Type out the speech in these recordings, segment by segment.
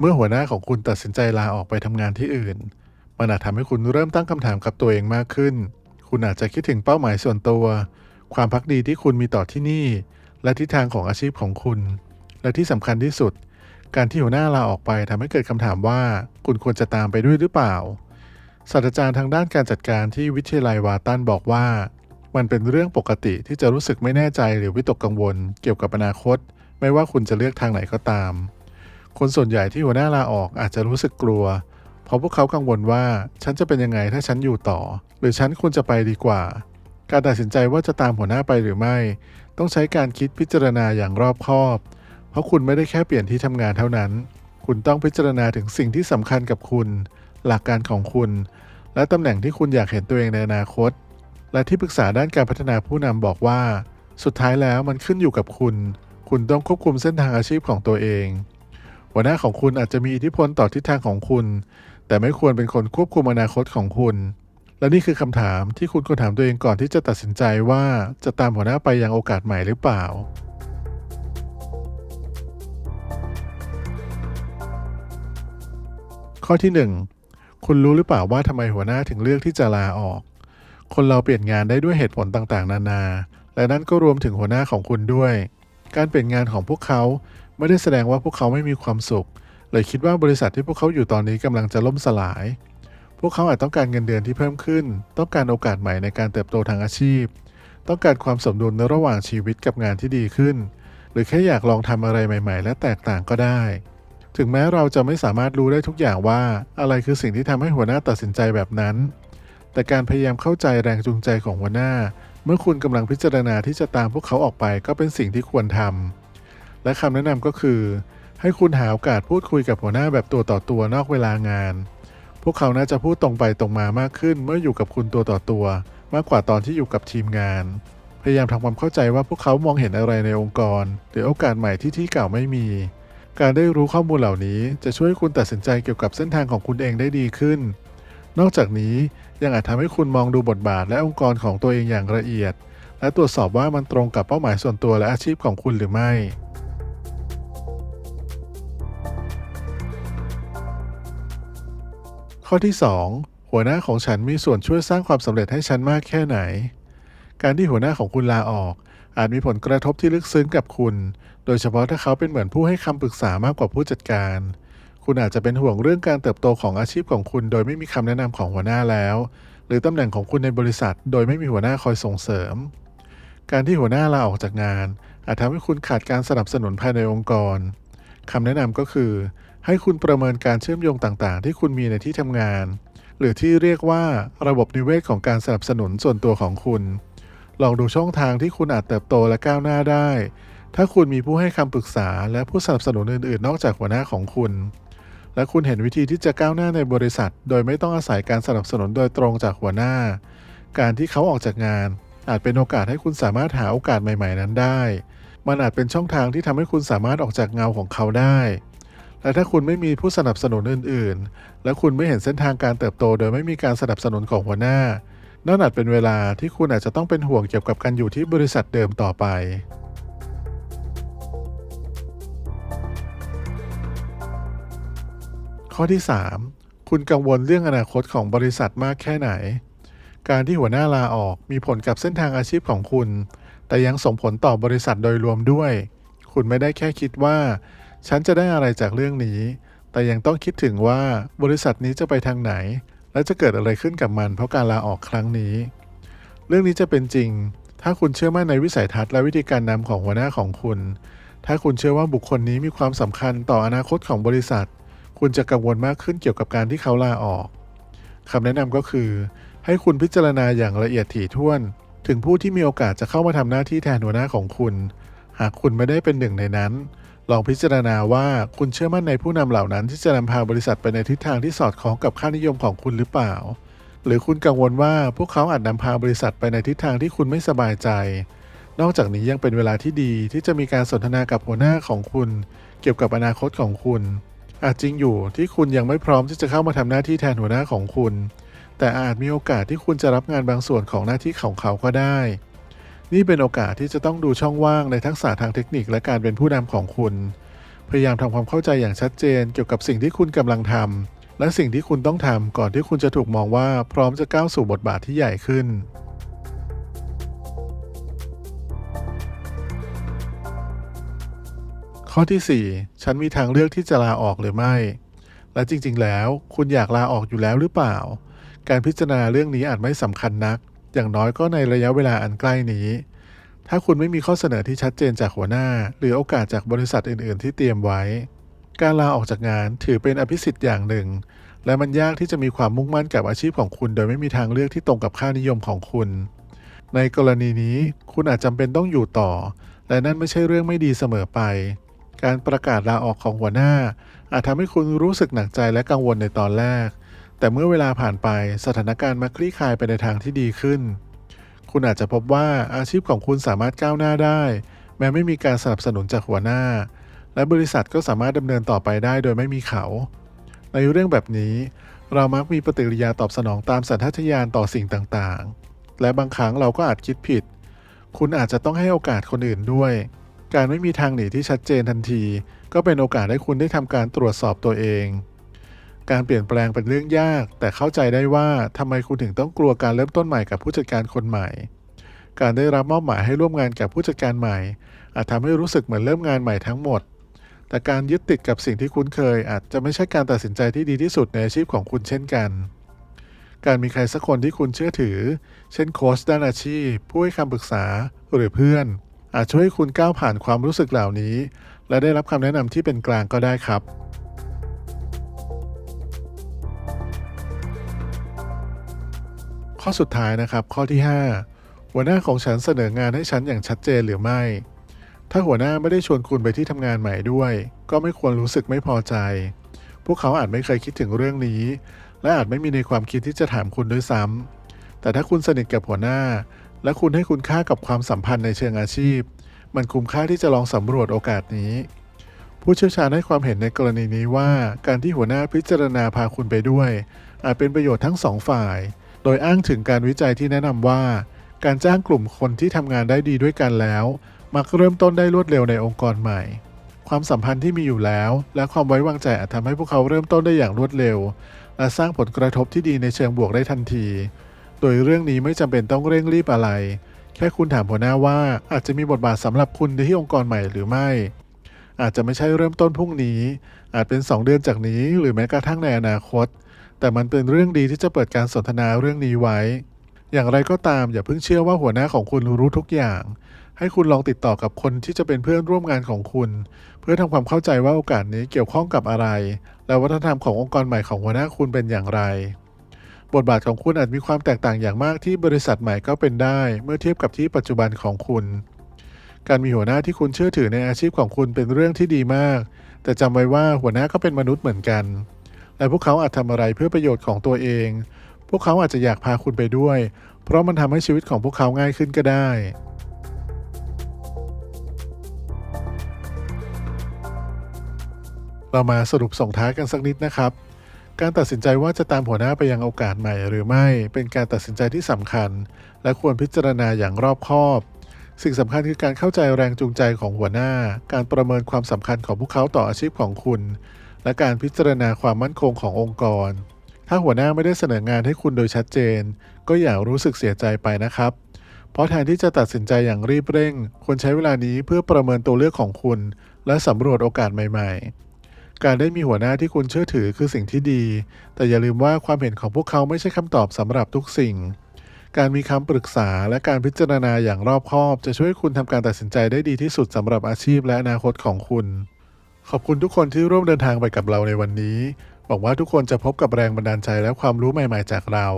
เมื่อหัวหน้าของคุณตัดสินใจลาออกไปทำงานที่อื่น มันอาจทำให้คุณเริ่มตั้งคำถามกับตัวเองมากขึ้น คุณอาจจะคิดถึงเป้าหมายส่วนตัว ความพักดีที่คุณมีต่อที่นี่ และทิศทางของอาชีพของคุณ และที่สำคัญที่สุด การที่หัวหน้าลาออกไปทำให้เกิดคำถามว่า คุณควรจะตามไปด้วยหรือเปล่า ศาสตราจารย์ทางด้านการจัดการที่วิทยาลัยวาตันบอกว่า มันเป็นเรื่องปกติที่จะรู้สึกไม่แน่ใจหรือวิตกกังวล เกี่ยวกับอนาคต ไม่ว่าคุณจะเลือกทางไหนก็ตาม คนส่วนใหญ่ที่หัวหน้าลาออกอาจจะรู้สึกกลัว เพราะพวกเขากังวลว่าฉันจะเป็นยังไงถ้าฉันอยู่ต่อ หรือฉันควรจะไปดีกว่า การตัดสินใจว่าจะตามหัวหน้าไปหรือไม่ ต้องใช้การคิดพิจารณาอย่างรอบคอบ เพราะคุณไม่ได้แค่เปลี่ยนที่ทำงานเท่านั้น คุณต้องพิจารณาถึงสิ่งที่สำคัญกับคุณ หลักการของคุณ และตำแหน่งที่คุณอยากเห็นตัวเองในอนาคต และที่ปรึกษาด้านการพัฒนาผู้นำบอกว่า สุดท้ายแล้วมันขึ้นอยู่กับคุณ คุณต้องควบคุมเส้นทางอาชีพของตัวเอง หัวหน้าของคุณอาจจะมีอิทธิพลต่อทิศทางของคุณ แต่ไม่ควรเป็นคนควบคุมอนาคตของคุณ และนี่คือคำถามที่คุณควรถามตัวเองก่อนที่จะตัดสินใจว่าจะตามหัวหน้าไปยังโอกาสใหม่หรือเปล่า ข้อที่ 1 คุณรู้หรือเปล่าว่าทำไมหัวหน้าถึงเลือกที่จะลาออก คนเราเปลี่ยนงานได้ด้วยเหตุผลต่างๆ นานา และนั่นก็รวมถึงหัวหน้าของคุณด้วย การเปลี่ยนงานของพวกเขา ไม่ได้แสดงว่าพวกเขาไม่มีความสุข เลยคิดว่าบริษัทที่พวกเขาอยู่ตอนนี้กำลังจะล่มสลาย พวกเขาอาจต้องการเงินเดือนที่เพิ่มขึ้น ต้องการโอกาสใหม่ในการเติบโตทางอาชีพ ต้องการความสมดุลในระหว่างชีวิตกับงานที่ดีขึ้น หรือแค่อยากลองทำอะไรใหม่ ๆ และแตกต่างก็ได้ ถึงแม้เราจะไม่สามารถรู้ได้ทุกอย่างว่า อะไรคือสิ่งที่ทำให้หัวหน้าตัดสินใจแบบนั้น แต่การพยายามเข้าใจแรงจูงใจของหัวหน้า เมื่อคุณกำลังพิจารณาที่จะตามพวกเขาออกไปก็เป็นสิ่งที่ควรทำ และคำแนะนำก็คือ ให้คุณหาโอกาสพูดคุยกับหัวหน้าแบบตัวต่อตัวนอกเวลางาน พวกเขาน่าจะพูดตรงไปตรงมามากขึ้นเมื่ออยู่กับคุณตัวต่อตัว มากกว่าตอนที่อยู่กับทีมงาน พยายามทำความเข้าใจว่าพวกเขามองเห็นอะไรในองค์กร หรือโอกาสใหม่ที่ที่เก่าไม่มี การได้รู้ข้อมูลเหล่านี้จะช่วยให้คุณตัดสินใจเกี่ยวกับเส้นทางของคุณเองได้ดีขึ้น นอกจากนี้ยังอาจทำให้คุณมองดูบทบาทและองค์กรของตัวเองอย่างละเอียดและตรวจสอบว่ามันตรงกับเป้าหมายส่วนตัวและอาชีพของคุณหรือไม่ ข้อที่ 2 หัวหน้าของฉันมีส่วนช่วยสร้างความสำเร็จให้ฉันมากแค่ไหน การที่หัวหน้าของคุณลาออก อาจมีผลกระทบที่ลึกซึ้งกับคุณ โดยเฉพาะถ้าเขาเป็นเหมือนผู้ให้คำปรึกษามากกว่าผู้จัดการ คุณอาจจะเป็นห่วงเรื่องการเติบโตของอาชีพของคุณ โดยไม่มีคำแนะนำของหัวหน้าแล้ว หรือตำแหน่งของคุณในบริษัท โดยไม่มีหัวหน้าคอยส่งเสริม การที่หัวหน้าลาออกจากงาน อาจทำให้คุณขาดการสนับสนุนภายในองค์กรคำแนะนำก็คือ ให้คุณประเมินการเชื่อมโยงต่างๆ ที่คุณมีในที่ทำงาน หรือที่เรียกว่าระบบนิเวศของการสนับสนุนส่วนตัวของคุณ ลองดูช่องทางที่คุณอาจเติบโตและก้าวหน้าได้ ถ้าคุณมีผู้ให้คำปรึกษาและผู้สนับสนุนอื่นๆ นอกจากหัวหน้าของคุณ และคุณเห็นวิธีที่จะก้าวหน้าในบริษัท โดยไม่ต้องอาศัยการสนับสนุนโดยตรงจากหัวหน้า การที่เขาออกจากงาน อาจเป็นโอกาสให้คุณสามารถหาโอกาสใหม่ ๆ นั้นได้ มันอาจเป็นช่องทางที่ทำให้คุณสามารถออกจากเงาของเขาได้ และถ้าคุณไม่มีผู้สนับสนุนอื่น ๆ และคุณไม่เห็นเส้นทางการเติบโต โดยไม่มีการสนับสนุนของหัวหน้า นั่นอาจเป็นเวลาที่คุณอาจจะต้องเป็นห่วงเกี่ยวกับการอยู่ที่บริษัทเดิมต่อไป ข้อที่ 3 คุณกังวลเรื่องอนาคตของบริษัทมากแค่ไหน การที่หัวหน้าลาออกมีผลกับเส้นทางอาชีพของคุณ แต่ยังส่งผลต่อบริษัทโดยรวมด้วย คุณไม่ได้แค่คิดว่า ฉันจะได้อะไรจากเรื่องนี้ แต่ยังต้องคิดถึงว่าบริษัทนี้จะไปทางไหน และจะเกิดอะไรขึ้นกับมันเพราะการลาออกครั้งนี้ เรื่องนี้จะเป็นจริง ถ้าคุณเชื่อมั่นในวิสัยทัศน์และวิธีการนำของหัวหน้าของคุณ ถ้าคุณเชื่อว่าบุคคลนี้มีความสำคัญต่ออนาคตของบริษัท คุณจะกังวลมากขึ้นเกี่ยวกับการที่เขาลาออกคำแนะนำก็คือ ให้คุณพิจารณาอย่างละเอียดถี่ถ้วน ถึงผู้ที่มีโอกาสจะเข้ามาทำหน้าที่แทนหัวหน้าของคุณ หากคุณไม่ได้เป็นหนึ่งในนั้น ลองพิจารณาว่าคุณเชื่อมั่นในผู้นำเหล่านั้นที่จะนำพาบริษัทไปในทิศทางที่สอดคล้องกับค่านิยมของคุณหรือเปล่า หรือคุณกังวลว่าพวกเขาอาจนำพาบริษัทไปในทิศทางที่คุณไม่สบายใจ นอกจากนี้ยังเป็นเวลาที่ดีที่จะมีการสนทนากับหัวหน้าของคุณ เกี่ยวกับอนาคตของคุณ อาจจริงอยู่ที่คุณยังไม่พร้อมที่จะเข้ามาทำหน้าที่แทนหัวหน้าของคุณ แต่อาจมีโอกาสที่คุณจะรับงานบางส่วนของหน้าที่ของเขาก็ได้ นี่เป็นโอกาสที่จะต้องดูช่องว่างในทักษะทางเทคนิคและการเป็นผู้นำของคุณ พยายามทำความเข้าใจอย่างชัดเจนเกี่ยวกับสิ่งที่คุณกำลังทำและสิ่งที่คุณต้องทำก่อนที่คุณจะถูกมองว่าพร้อมจะก้าวสู่บทบาทที่ใหญ่ขึ้น ข้อที่ 4 ฉันมีทางเลือกที่จะลาออกหรือไม่ และจริงๆ แล้ว คุณอยากลาออกอยู่แล้วหรือเปล่า การพิจารณาเรื่องนี้อาจไม่สำคัญนัก อย่างน้อยก็ในระยะเวลาอันใกล้นี้ ถ้าคุณไม่มีข้อเสนอที่ชัดเจนจากหัวหน้า หรือโอกาสจากบริษัทอื่น ๆ ที่เตรียมไว้ การลาออกจากงานถือเป็นอภิสิทธิ์อย่างหนึ่ง และมันยากที่จะมีความมุ่งมั่นกับอาชีพของคุณ โดยไม่มีทางเลือกที่ตรงกับค่านิยมของคุณ ในกรณีนี้คุณอาจจำเป็นต้องอยู่ต่อ และนั่นไม่ใช่เรื่องไม่ดีเสมอไป การประกาศลาออกของหัวหน้า อาจทำให้คุณรู้สึกหนักใจและกังวลในตอนแรก แต่เมื่อเวลาผ่านไปสถานการณ์มาคลี่คลายไปในทางที่ดีขึ้น คุณอาจจะพบว่าอาชีพของคุณสามารถก้าวหน้าได้ แม้ไม่มีการสนับสนุนจากหัวหน้า และบริษัทก็สามารถดำเนินต่อไปได้โดยไม่มีเขา ในเรื่องแบบนี้ เรามักมีปฏิกิริยาตอบสนองตามสัญชาตญาณต่อสิ่งต่างๆ และบางครั้งเราก็อาจคิดผิด คุณอาจจะต้องให้โอกาสคนอื่นด้วย การไม่มีทางหนีที่ชัดเจนทันที ก็เป็นโอกาสให้คุณได้ทำการตรวจสอบตัวเอง การเปลี่ยนแปลงเป็นเรื่องยาก แต่เข้าใจได้ว่าทำไมคุณถึงต้องกลัวการเริ่มต้นใหม่กับผู้จัดการคนใหม่ การได้รับมอบหมายให้ร่วมงานกับผู้จัดการใหม่ อาจทำให้รู้สึกเหมือนเริ่มงานใหม่ทั้งหมด แต่การยึดติดกับสิ่งที่คุ้นเคย อาจจะไม่ใช่การตัดสินใจที่ดีที่สุดในอาชีพของคุณเช่นกัน การมีใครสักคนที่คุณเชื่อถือ เช่นโค้ชด้านอาชีพ ผู้ให้คำปรึกษาหรือเพื่อน อาจช่วยให้คุณก้าวผ่านความรู้สึกเหล่านี้ และได้รับคำแนะนำที่เป็นกลางก็ได้ครับ ข้อสุดท้ายนะครับข้อที่ 5 หัวหน้าของฉันเสนองานให้ฉันอย่างชัดเจนหรือไม่ ถ้าหัวหน้าไม่ได้ชวนคุณไปที่ทำงานใหม่ด้วย ก็ไม่ควรรู้สึกไม่พอใจ พวกเขาอาจไม่เคยคิดถึงเรื่องนี้ และอาจไม่มีในความคิดที่จะถามคุณด้วยซ้ำแต่ถ้าคุณสนิทกับหัวหน้า และคุณให้คุณค่ากับความสัมพันธ์ในเชิงอาชีพ มันคุ้มค่าที่จะลองสำรวจโอกาสนี้ผู้เชี่ยวชาญให้ความเห็นในกรณีนี้ว่า การที่หัวหน้าพิจารณาพาคุณไปด้วย อาจเป็นประโยชน์ทั้งสองฝ่าย โดยอ้างถึงการวิจัยที่แนะนำว่า การจ้างกลุ่มคนที่ทำงานได้ดีด้วยกันแล้ว มักเริ่มต้นได้รวดเร็วในองค์กรใหม่ ความสัมพันธ์ที่มีอยู่แล้ว และความไว้วางใจอาจทำให้พวกเขาเริ่มต้นได้อย่างรวดเร็ว และสร้างผลกระทบที่ดีในเชิงบวกได้ทันที โดยเรื่องนี้ไม่จำเป็นต้องเร่งรีบอะไร แค่คุณถามหัวหน้าว่าอาจจะมีบทบาทสำหรับคุณในที่องค์กรใหม่หรือไม่อาจจะไม่ใช่เริ่มต้นพรุ่งนี้ อาจเป็น 2 เดือนจากนี้ หรือแม้กระทั่งในอนาคต แต่มันเป็นเรื่องดีที่จะเปิดการสนทนาเรื่องนี้ไว้ อย่างไรก็ตามอย่าเพิ่งเชื่อว่าหัวหน้าของคุณรู้ทุกอย่าง ให้คุณลองติดต่อกับคนที่จะเป็นเพื่อนร่วมงานของคุณ เพื่อทำความเข้าใจว่าโอกาสนี้เกี่ยวข้องกับอะไร และวัฒนธรรมขององค์กรใหม่ของหัวหน้าคุณเป็นอย่างไร บทบาทของคุณอาจมีความแตกต่างอย่างมากที่บริษัทใหม่ก็เป็นได้ เมื่อเทียบกับที่ปัจจุบันของคุณการมีหัวหน้าที่คุณเชื่อถือในอาชีพของคุณเป็นเรื่องที่ดีมาก แต่จำไว้ว่าหัวหน้าก็เป็นมนุษย์เหมือนกัน และพวกเขาอาจทำอะไรเพื่อประโยชน์ของตัวเอง พวกเขาอาจจะอยากพาคุณไปด้วย เพราะมันทำให้ชีวิตของพวกเขาง่ายขึ้นก็ได้ เรามาสรุปส่งท้ายกันสักนิดนะครับ การตัดสินใจว่าจะตามหัวหน้าไปยังโอกาสใหม่หรือไม่ เป็นการตัดสินใจที่สำคัญ และควรพิจารณาอย่างรอบคอบสิ่งสำคัญคือการเข้าใจแรงจูงใจของหัวหน้า การประเมินความสำคัญของพวกเขาต่ออาชีพของคุณ และการพิจารณาความมั่นคงขององค์กร ถ้าหัวหน้าไม่ได้เสนองานให้คุณโดยชัดเจน ก็อย่ารู้สึกเสียใจไปนะครับ เพราะแทนที่จะตัดสินใจอย่างรีบเร่ง ควรใช้เวลานี้เพื่อประเมินตัวเลือกของคุณ และสำรวจโอกาสใหม่ ๆ การได้มีหัวหน้าที่คุณเชื่อถือคือสิ่งที่ดี แต่อย่าลืมว่าความเห็นของพวกเขาไม่ใช่คำตอบสำหรับทุกสิ่ง การมีคำปรึกษาและการพิจารณาอย่างรอบคอบ จะช่วยคุณทำการตัดสินใจได้ดีที่สุดสำหรับอาชีพและอนาคตของคุณ ขอบคุณทุกคนที่ร่วมเดินทางไปกับเราในวันนี้ หวังว่าทุกคนจะพบกับแรงบันดาลใจและความรู้ใหม่ ๆ จากเรา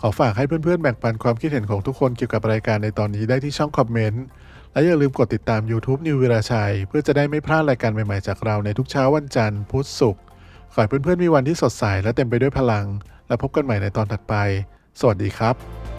ขอฝากให้เพื่อนๆ แบ่งปันความคิดเห็นของทุกคนเกี่ยวกับรายการในตอนนี้ได้ที่ช่องคอมเมนต์ และอย่าลืมกดติดตาม YouTube นิววิราชัย เพื่อจะได้ไม่พลาดรายการใหม่ๆ จากเราในทุกเช้าวันจันทร์พุธศุกร์ ขอให้เพื่อนๆ มีวันที่สดใสและเต็มไปด้วยพลัง และพบกันใหม่ในตอนถัดไป สวัสดีครับ